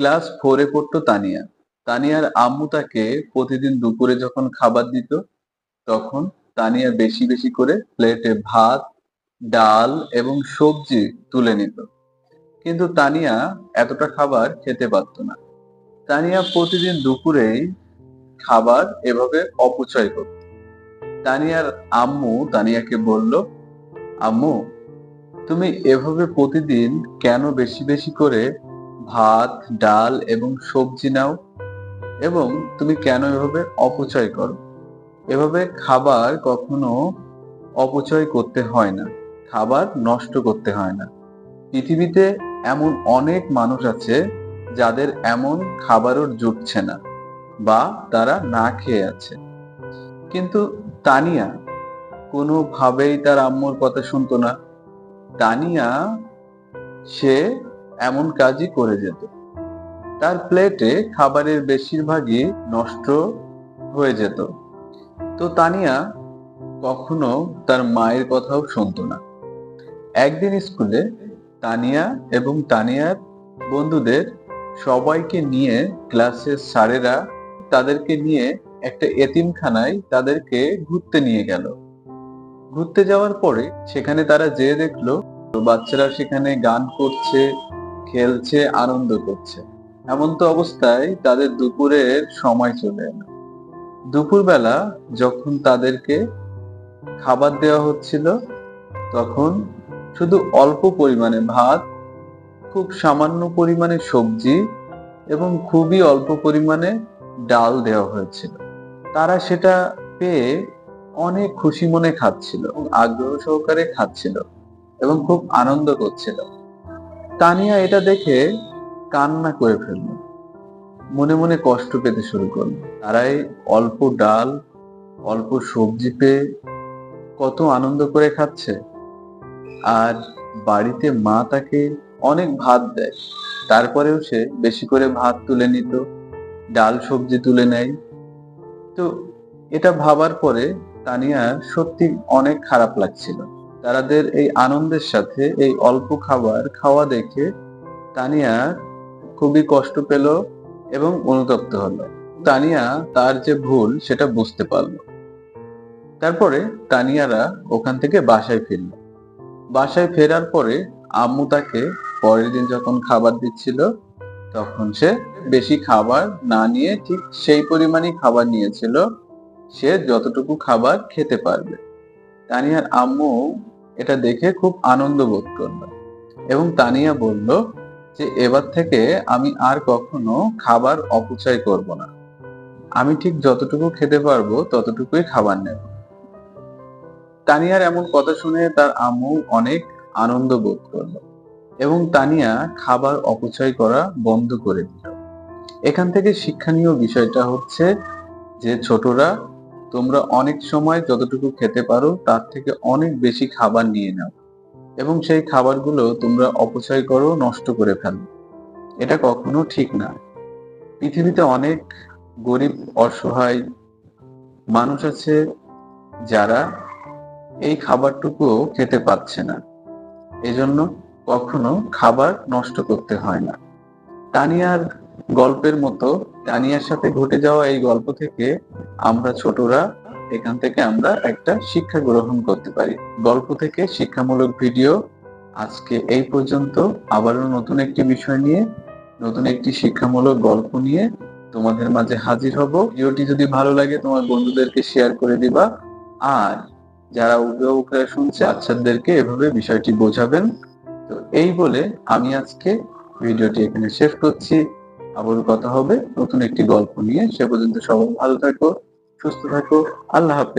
Class ফোরে পড়তো তানিয়া। তানিয়ার আম্মু তাকে প্রতিদিন দুপুরে যখন খাবার দিত, তখন তানিয়া বেশি বেশি করে প্লেটে ভাত, ডাল এবং সবজি তুলে নিত। কিন্তু তানিয়া এতটা খাবার খেতে পারত না। তানিয়া প্রতিদিন দুপুরেই খাবার এভাবে অপচয় করত। তানিয়ার আম্মু তানিয়াকে বলল, আম্মু, তুমি এভাবে প্রতিদিন কেন বেশি বেশি করে ভাত, ডাল এবং সবজি নাও এবং তুমি কেন এভাবে অপচয় করো? এভাবে খাবার কখনো অপচয় করতে হয় না। খাবার নষ্ট করতে হয় না। পৃথিবীতে এমন অনেক মানুষ আছে যাদের এমন খাবারও জুটছে না বা তারা না খেয়ে আছে। কিন্তু তানিয়া কোনোভাবেই তার আম্মুর কথা শুনতো না। তানিয়া সে এমন কাজই করে যেত। তার প্লেটে খাবারের বেশিরভাগই নষ্ট হয়ে যেত। তো তানিয়া কখনো তার মায়ের কথাও শুনতো না। একদিন স্কুলে তানিয়া এবং তানিয়ার বন্ধুদের সবাইকে নিয়ে ক্লাসের স্যারেরা তাদেরকে নিয়ে একটা এতিমখানায় তাদেরকে ঘুরতে নিয়ে গেল। ঘুরতে যাওয়ার পরে সেখানে তারা যেয়ে দেখল, বাচ্চারা সেখানে গান করছে খেলছে, আনন্দ করছে। এমন তো অবস্থায় তাদের দুপুরের সময় চলে এলো। দুপুরবেলা যখন তাদেরকে খাবার দেওয়া হচ্ছিল, তখন শুধু অল্প পরিমাণে ভাত, খুব সামান্য পরিমাণে সবজি এবং খুবই অল্প পরিমাণে ডাল দেওয়া হয়েছিল। তারা সেটা পেয়ে অনেক খুশি মনে খাচ্ছিল আগ্রহ সহকারে খাচ্ছিল এবং খুব আনন্দ করছিল। তানিয়া এটা দেখে কান্না করে ফেলল। মনে মনে কষ্ট পেতে শুরু করল। তারাই অল্প ডাল, অল্প সবজি পেয়ে কত আনন্দ করে খাচ্ছে। আর বাড়িতে মা তাকে অনেক ভাত দেয়। তারপরেও সে বেশি করে ভাত তুলে নিত, ডাল, সবজি তুলে নেয়। তো এটা ভাবার পরে তানিয়া সত্যি অনেক খারাপ লাগছিল। তারাদের এই আনন্দের সাথে এই অল্প খাবার খাওয়া দেখে তানিয়া খুবই কষ্ট পেল এবং অনুতপ্ত হলো। তানিয়া তার যে ভুল সেটা বুঝতে পারল। তারপরে তানিয়ারা ওখান থেকে বাসায় ফিরল। বাসায় ফেরার পরে আম্মু তাকে পরের দিন যখন খাবার দিচ্ছিল, তখন সে বেশি খাবার না নিয়ে ঠিক সেই পরিমাণই খাবার নিয়েছিল। সে যতটুকু খাবার খেতে পারবে। তানিয়ার আম্মু এটা দেখে খুব আনন্দ বোধ করল এবং তানিয়া বলল যে, এবার থেকে আমি আর কখনো খাবার অপচয় করব না। আমি ঠিক যতটুকু খেতে পারব ততটুকুই খাবার নেব। তানিয়ার এমন কথা শুনে তার আম্মু অনেক আনন্দ বোধ করল এবং তানিয়া খাবার অপচয় করা বন্ধ করে দিল। এখান থেকে শিক্ষণীয় বিষয়টা হচ্ছে যে, ছোটরা তোমরা অনেক সময় যতটুকু খেতে পারো, তার থেকে অনেক বেশি খাবার নিয়ে নাও। এবং সেই খাবারগুলো তোমরা অপচয় করো, নষ্ট করে ফেলো। এটা কখনো ঠিক না। পৃথিবীতে অনেক গরিব, অসহায় মানুষ আছে যারা এই খাবারটুকুও খেতে পাচ্ছে না। এজন্য কখনো খাবার নষ্ট করতে হয় না। তানিয়ার গল্পের মতো তানিয়ার সাথে ঘটে যাওয়া এই গল্প থেকে আমরা ছোটরা এখান থেকে আমরা একটা শিক্ষা গ্রহণ করতে পারি। গল্প থেকে শিক্ষামূলক ভিডিও আজকে এই পর্যন্ত। আবারও নতুন একটি বিষয় নিয়ে, নতুন একটি শিক্ষামূলক গল্প নিয়ে তোমাদের মাঝে হাজির হব। ভিডিওটি যদি ভালো লাগে, তোমার বন্ধুদেরকে শেয়ার করে দিবা। আর যারা অভিভাবকরা শুনছে, বাচ্চাদেরকে এভাবে বিষয়টি বোঝাবেন। তো এই বলে আমি আজকে ভিডিওটি এখানে শেষ করছি। আবার কথা হবে। নতুন একটি গল্প নিয়ে সে পর্যন্ত সবাই ভালো থাকো, সুস্থ থাকো। আল্লাহ হাফেজ।